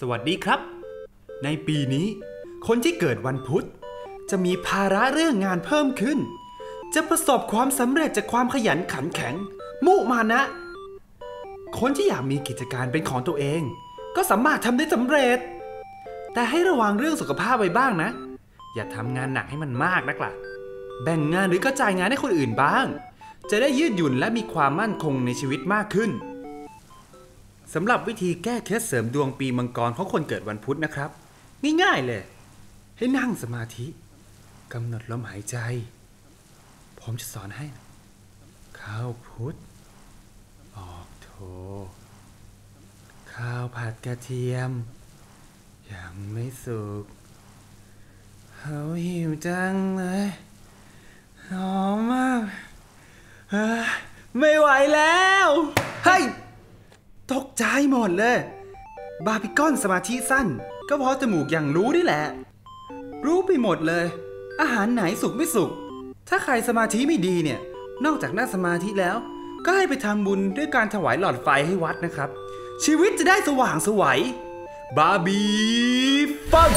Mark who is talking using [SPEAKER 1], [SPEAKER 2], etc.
[SPEAKER 1] สวัสดีครับ ในปีนี้ คนที่เกิดวันพุธ จะมีภาระเรื่องงานเพิ่มขึ้น จะประสบความสำเร็จจากความขยันขันแข็ง มุมานะ คนที่อยากมีกิจการเป็นของตัวเอง ก็สามารถทำได้สำเร็จ แต่ให้ระวังเรื่องสุขภาพไว้บ้างนะ อย่าทำงานหนักให้มันมากนักล่ะ แบ่งงานหรือกระจายงานให้คนอื่นบ้าง จะได้ยืดหยุ่นและมีความมั่นคงในชีวิตมากขึ้น สำหรับวิธีแก้เคล็ดเสริมดวงปีมังกรของคนเกิดวันพุธนะครับ ง่ายๆเลย ให้นั่งสมาธิกำหนดลมหายใจ ผมจะสอนให้ เข้าพุธออกโทข้าวผัดกระเทียม ยังไม่สุกเขาหิวจังเลยหอมมาก ไม่ไหวแล้ว เฮ้ย ตกใจหมดเลย บาร์บีคอนสมาธิสั้น ก็เพราะจมูกอย่างรู้นี่แหละ รู้ไปหมดเลย อาหารไหนสุกไม่สุก ถ้าใครสมาธิไม่ดีเนี่ย นอกจากนั่งสมาธิแล้ว ก็ให้ไปทำบุญด้วยการถวายหลอดไฟให้วัดนะครับ ชีวิตจะได้สว่างสวยบาร์บีฟัน